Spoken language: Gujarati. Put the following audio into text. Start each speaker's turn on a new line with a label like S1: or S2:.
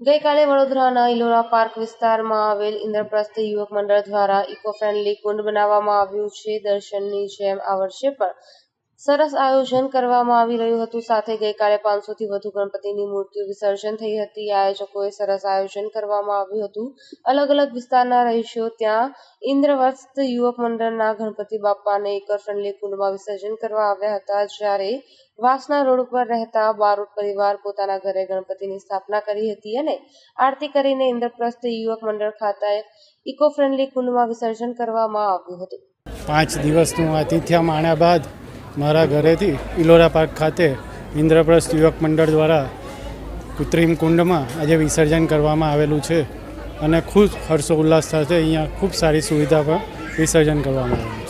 S1: ગઈકાલે વડોદરાના ઇલોરા પાર્ક વિસ્તારમાં આવેલ ઇન્દ્રપ્રસ્થ યુવક મંડળ દ્વારા ઇકો ફ્રેન્ડલી કુંડ બનાવવામાં આવ્યું છે. દર્શનની જેમ આ વર્ષે પણ સરસ આયોજન કરવામાં આવી રહ્યું હતું. સાથે ગઈકાલે પાંચસોથી વધુ ગણપતિની મૂર્તિઓ વિસર્જન થઈ હતી. આયોજકોએ સરસ આયોજન કરવામાં આવ્યું હતું. અલગ અલગ વિસ્તારના રહીશો ત્યાં ઇન્દ્રવસ્ત યુવક મંડળના ગણપતિ બાપાને ઇકો ફ્રેન્ડલી કુંડમાં વિસર્જન કરવા આવ્યા હતા. જ્યારે વાસના રોડ ઉપર રહેતા બારોટ પરિવાર પોતાના ઘરે ગણપતિની સ્થાપના કરી હતી અને આરતી કરીને ઇન્દ્રપ્રસ્થ યુવક મંડળ ખાતે ઇકો ફ્રેન્ડલી કુંડમાં વિસર્જન કરવામાં આવ્યું હતું.
S2: પાંચ દિવસનું આતિથ્ય માણ્યા બાદ મારા ઘરેથી ઇલોરા પાર્ક ખાતે ઇન્દ્રપ્રસ્થ યુવક મંડળ દ્વારા કૃત્રિમ કુંડમાં આજે વિસર્જન કરવામાં આવેલું છે અને ખૂબ હર્ષોલ્લાસ સાથે અહીંયા ખૂબ સારી સુવિધા પણ વિસર્જન કરવામાં આવ્યું છે.